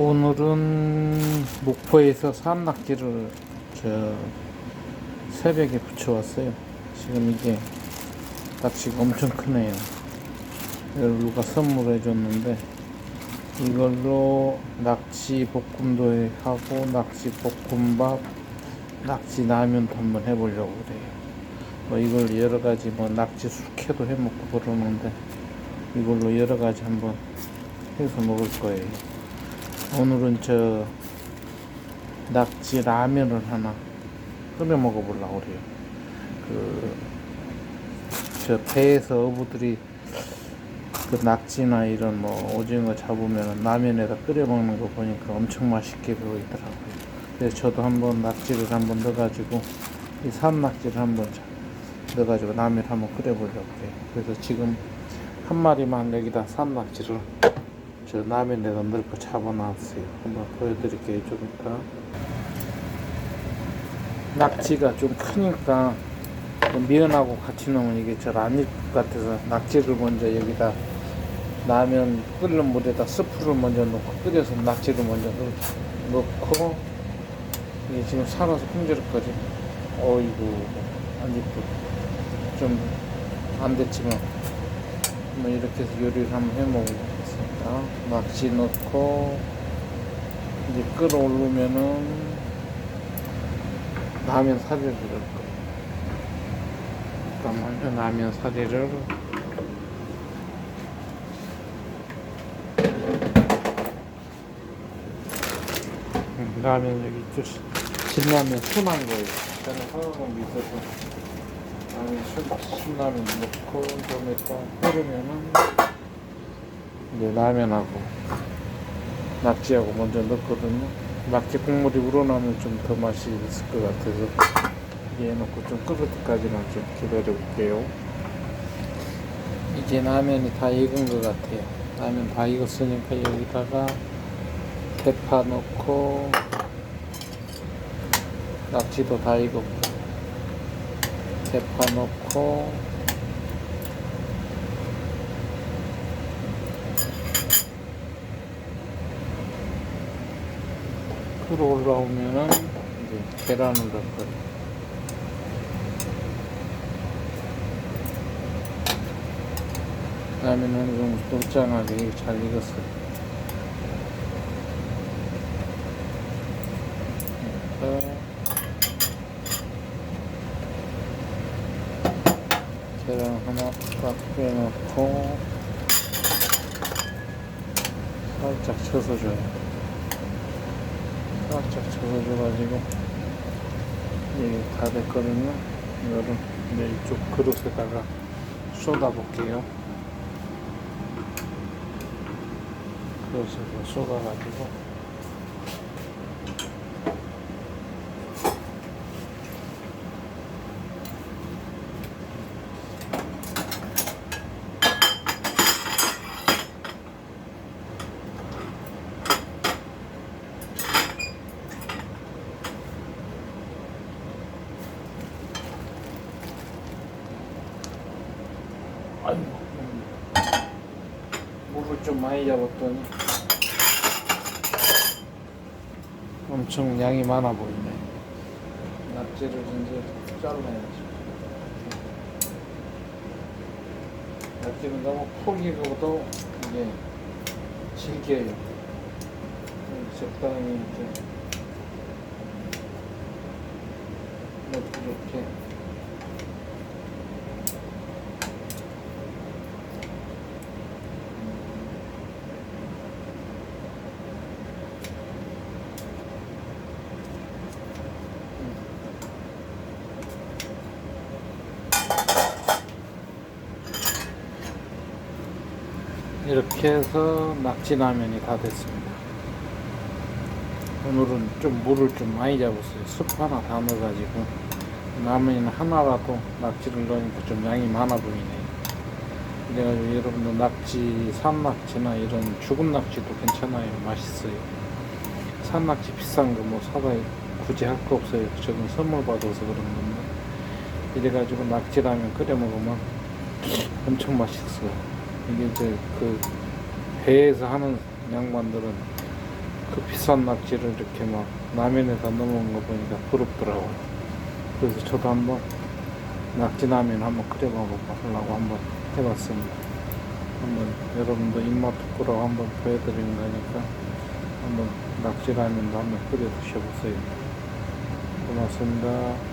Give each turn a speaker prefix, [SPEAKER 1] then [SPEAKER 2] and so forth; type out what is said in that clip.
[SPEAKER 1] 오늘은 목포에서 산낙지를 저 새벽에 붙여왔어요. 지금 이게 낙지가 엄청 크네요. 이걸 누가 선물해 줬는데 이걸로 낙지 볶음도 하고 낙지 볶음밥, 낙지 라면도 한번 해보려고 그래요. 뭐 이걸 여러 가지 뭐 낙지 숙회도 해 먹고 그러는데 이걸로 여러 가지 한번 해서 먹을 거예요. 오늘은 저 낙지 라면을 하나 끓여 먹어보려고 그래요. 그 저 배에서 어부들이 그 낙지나 이런 뭐 오징어 잡으면 라면에다 끓여 먹는 거 보니까 엄청 맛있게 보이더라고요. 그래서 저도 한번 낙지를 한번 넣어가지고 이 산낙지를 한번 자- 넣어가지고 라면 한번 끓여보려고 해요. 그래서 지금 한 마리만 여기다 산낙지를 저 라면에다 넣고 잡아놨어요. 한번 보여드릴게요. 좀 이따. 낙지가 좀 크니까 그 미연하고 같이 넣으면 이게 잘 안 익을 것 같아서 낙지를 먼저 여기다 라면 끓는 물에다 스프를 먼저 넣고 끓여서 낙지를 먼저 넣- 넣고 이게 지금 살아서 흠질거지 어이구 안 이쁘 좀안 됐지만 뭐 이렇게 해서 요리를 한번 해 먹어보 겠습니다. 낙지 넣고 이제 끓어오르면은 라면 사리를 넣을 거예요 잠깐만요 라면 사리를. 음, 라면 여기 좀 진라면 순한 거예요. 저는 화학공기 있어서 라면 순, 순라면 넣고 좀 이따 끓으면은 이제 라면하고 낙지하고 먼저 넣거든요. 낙지 국물이 우러나면 좀 더 맛이 있을 것 같아서 얘 넣고 좀 끓을 때까지만 좀 기다려 볼게요. 이제 라면이 다 익은 것 같아요. 라면 다 익었으니까 여기다가 대파 넣고 낙지도 다 익었고 대파 넣고 끓어 올라오면은 이제 계란을. 라면 어느 정도 쫄짱하게 잘 익었어요. 어, 계란 하나 딱 빼놓고 살짝 쳐서 줘요. 살짝 쳐서줘가지고 이게 다 됐거든요. 이거를 이제 이쪽 그릇에다가 쏟아볼게요. 그릇에다 쏟아가지고 물을 좀 많이 잡았더니 엄청 양이 많아 보이네. 낙지를 이제 잘라야지. 낙지는 너무 폭 익어도 이게 질겨요. 적당히 이렇게 이렇게 이렇게 해서 낙지라면이 다 됐습니다. 오늘은 좀 물을 좀 많이 잡았어요. 숯 하나 다 넣어가지고 라면 하나라도 낙지를 넣으니까 좀 양이 많아 보이네요. 그래가지고 여러분들 낙지, 산낙지나 이런 죽은 낙지도 괜찮아요. 맛있어요. 산낙지 비싼 거 뭐 사다 굳이 할 거 없어요. 저는 선물 받아서 그런 건데 이래가지고 낙지라면 끓여 먹으면 엄청 맛있어요. 이게 이제 그 배에서 하는 양반들은 그 비싼 낙지를 이렇게 막 라면에다 넣어먹는 거 보니까 부럽더라고요. 그래서 저도 한번 낙지 라면 한번 끓여 먹어보려고 한번 해봤습니다. 한번 여러분도 입맛 돋구라고 한번 보여드리는 거니까 한번 낙지 라면도 한번 끓여 드셔보세요. 고맙습니다.